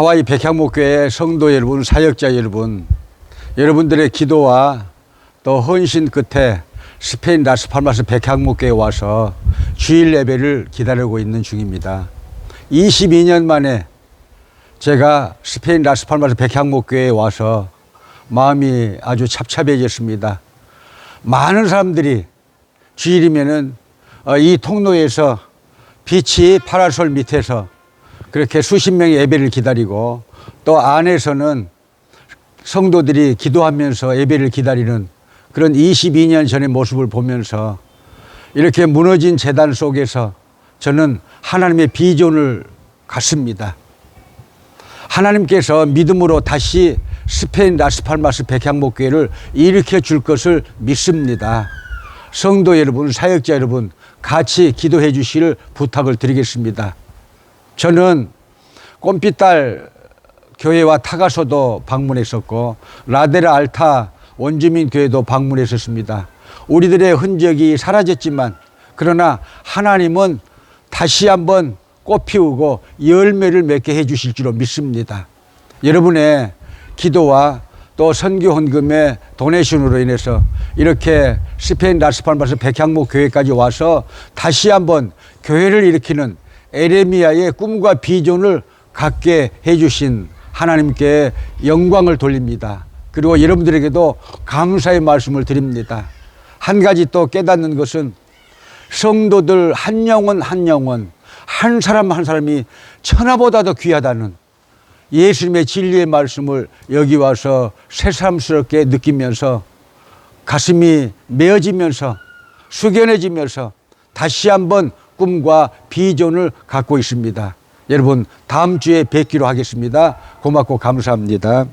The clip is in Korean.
하와이 백향목교회 성도 여러분, 사역자 여러분, 여러분들의 기도와 또 헌신 끝에 스페인 라스팔마스 백향목교회에 와서 주일 예배를 기다리고 있는 중입니다. 22년 만에 제가 스페인 라스팔마스 백향목교회에 와서 마음이 아주 찹찹해졌습니다. 많은 사람들이 주일이면은 어, 이 통로에서 빛이 파라솔 밑에서 그렇게 수십 명의 예배를 기다리고 또 안에서는 성도들이 기도하면서 예배를 기다리는 그런 22년 전의 모습을 보면서 이렇게 무너진 재단 속에서 저는 하나님의 비전을 갖습니다. 하나님께서 믿음으로 다시 스페인 라스팔마스 백향목교회를 일으켜 줄 것을 믿습니다. 성도 여러분, 사역자 여러분, 같이 기도해 주시를 부탁을 드리겠습니다. 저는 꼼피딸 교회와 타가소도 방문했었고 라데라 알타 원주민 교회도 방문했었습니다. 우리들의 흔적이 사라졌지만 그러나 하나님은 다시 한번 꽃 피우고 열매를 맺게 해 주실 줄로 믿습니다. 여러분의 기도와 또 선교 헌금의 도네이션으로 인해서 이렇게 스페인 라스팔마스 백향목 교회까지 와서 다시 한번 교회를 일으키는 에레미야의 꿈과 비전을 갖게 해주신 하나님께 영광을 돌립니다. 그리고 여러분들에게도 감사의 말씀을 드립니다. 한 가지 또 깨닫는 것은 성도들 한 영혼 한 영혼 한 사람 한 사람이 천하보다 더 귀하다는 예수님의 진리의 말씀을 여기 와서 새삼스럽게 느끼면서 가슴이 메어지면서 숙연해지면서 다시 한번 꿈과 비전을 갖고 있습니다. 여러분 다음 주에 뵙기로 하겠습니다. 고맙고 감사합니다.